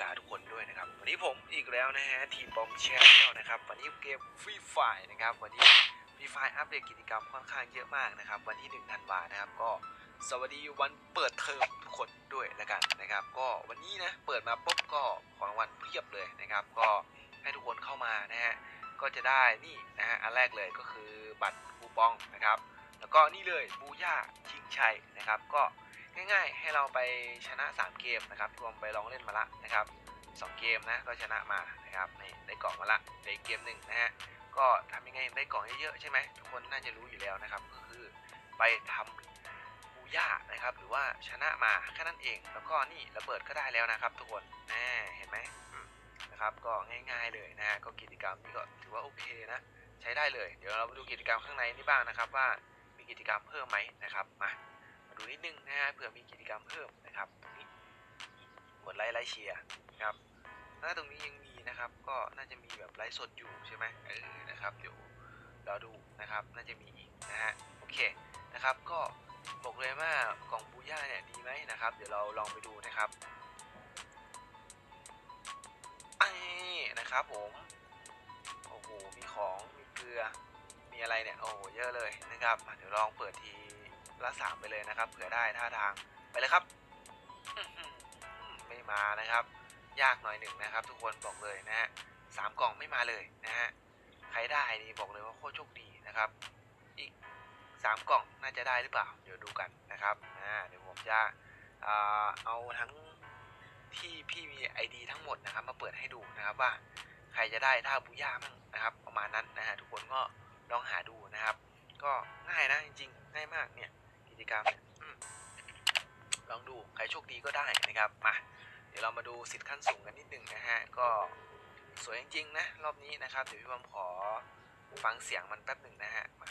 กาทุกคนด้วยนะครับ วันนี้ผมอีกแล้วนะฮะทีมบอมแชนแนลนะครับ วันนี้เกมฟรีไฟนะครับ วันนี้ฟรีไฟอัปเดตกิจกรรมค่อนข้างเยอะมากนะครับ วันที่1ธันวานะครับ ก็สวัสดีวันเปิดเทอมทุกคนด้วยแล้วกันนะครับ ก็วันนี้นะเปิดมาปุ๊บก็ของรางวัลเพียบเลยนะครับ ก็ให้ทุกคนเข้ามานะฮะก็จะได้นี่นะฮะอันแรกเลยก็คือบัตรคูปองนะครับ แล้วก็นี่เลยบูย่าชิงชัยนะครับ ก็ ง่ายๆ ให้เราไปชนะ 3 เกมนะครับรวมไปลองเล่นมาละนะครับ2เกมนะก็ชนะมานะครับนี่ได้กล่องมาละในเกมหนึ่งนะฮะก็ทำยังไงได้กล่องเยอะๆใช่ไหมทุกคนน่าจะรู้อยู่แล้วนะครับ ก็คือไปทำบูย่านะครับ หรือว่าชนะมาแค่นั้นเอง แล้วก็นี่ระเบิดก็ได้แล้วนะครับ ทุกคนแน่เห็นไหมนะครับก็ง่ายๆเลยนะฮะก็กิจกรรมนี้ก็ถือว่าโอเคนะใช้ได้เลย เดี๋ยวเราไปดูกิจกรรมข้างในนี่บ้างนะครับ ว่ามีกิจกรรมเพิ่มไหมนะครับมา ดูนิดนึงนะฮะเผื่อมีกิจกรรมเพิ่มนะครับตรงนี้กดไลค์ไลค์เชียร์นะครับแล้วตรงนี้ยังมีนะครับ ก็น่าจะมีแบบไลฟ์สดอยู่ใช่ไหมเออนะครับเดี๋ยวเราดูนะครับ น่าจะมีอีกนะฮะโอเคนะครับ ก็บอกเลยว่ากล่องบูย่าเนี่ยดีไหมนะครับ เดี๋ยวเราลองไปดูนะครับไอ้นะครับผมโอ้โหมีของมีเกลือมีอะไรเนี่ยโอ้โหเยอะเลยนะครับเดี๋ยวลองเปิดที ละสามไปเลยนะครับ เผื่อได้ท่าทางไปเลยครับไม่มานะครับ ยากหน่อยหนึ่งนะครับ ทุกคนบอกเลยนะฮะสามกล่องไม่มาเลยนะฮะใครได้นี่บอกเลยว่าโคตรโชคดีนะครับ อีกสามกล่องน่าจะได้หรือเปล่า เดี๋ยวดูกันนะครับอ่าเดี๋ยวผมจะเอาทั้งที่พี่มี ID ทั้งหมดนะครับ มาเปิดให้ดูนะครับว่าใครจะได้ท่าบุย่ามั่งนะครับ ประมาณนั้นนะฮะทุกคนก็ลองหาดูนะครับ ก็ง่ายนะจริงๆง่ายมากเนี่ย กิจกรรมเนี่ยอืมลองดูใครโชคดีก็ได้นะครับมาเดี๋ยวเรามาดูสิทธิ์ขั้นสูงกันนิดนึงนะฮะก็สวยจริงๆนะรอบนี้นะครับเดี๋ยวพี่บอมขอฟังเสียงมันแป๊บหนึ่งนะฮะมา